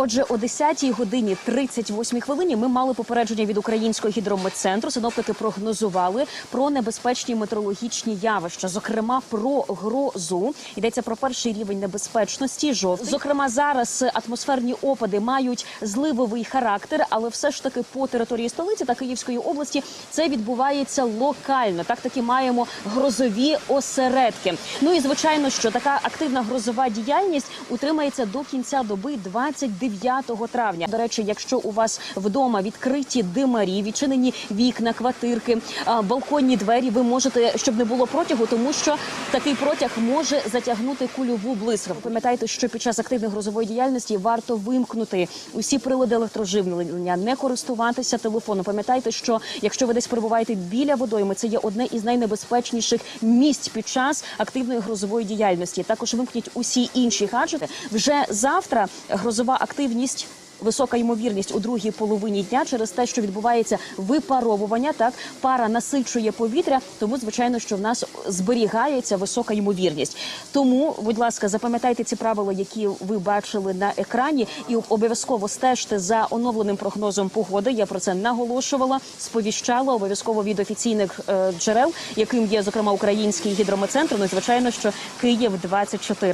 Отже, о 10 годині 38 хвилині ми мали попередження від українського гідрометцентру. Синоптики прогнозували про небезпечні метеорологічні явища, зокрема про грозу. Йдеться про перший рівень небезпечності. Жовтий. Зокрема, зараз атмосферні опади мають зливовий характер, але все ж таки по території столиці та Київської області це відбувається локально. Так таки маємо грозові осередки. Ну і звичайно, що така активна грозова діяльність утримається до кінця доби 29 травня. До речі, якщо у вас вдома відкриті димарі, відчинені вікна, квартирки, балконні двері, ви можете, щоб не було протягу, тому що такий протяг може затягнути кульову блискавку. Пам'ятайте, що під час активної грозової діяльності варто вимкнути усі прилади електроживлення, не користуватися телефоном. Пам'ятайте, що якщо ви десь перебуваєте біля водойми, це є одне із найнебезпечніших місць під час активної грозової діяльності. Також вимкніть усі інші гаджети. Вже завтра грозова активність. Висока ймовірність у другій половині дня через те, що відбувається випаровування, так пара насичує повітря, тому звичайно, що в нас зберігається висока ймовірність. Тому, будь ласка, запам'ятайте ці правила, які ви бачили на екрані, і обов'язково стежте за оновленим прогнозом погоди. Я про це наголошувала, сповіщала обов'язково від офіційних е, джерел, яким є зокрема український гідрометцентр. Ну звичайно, що Київ 24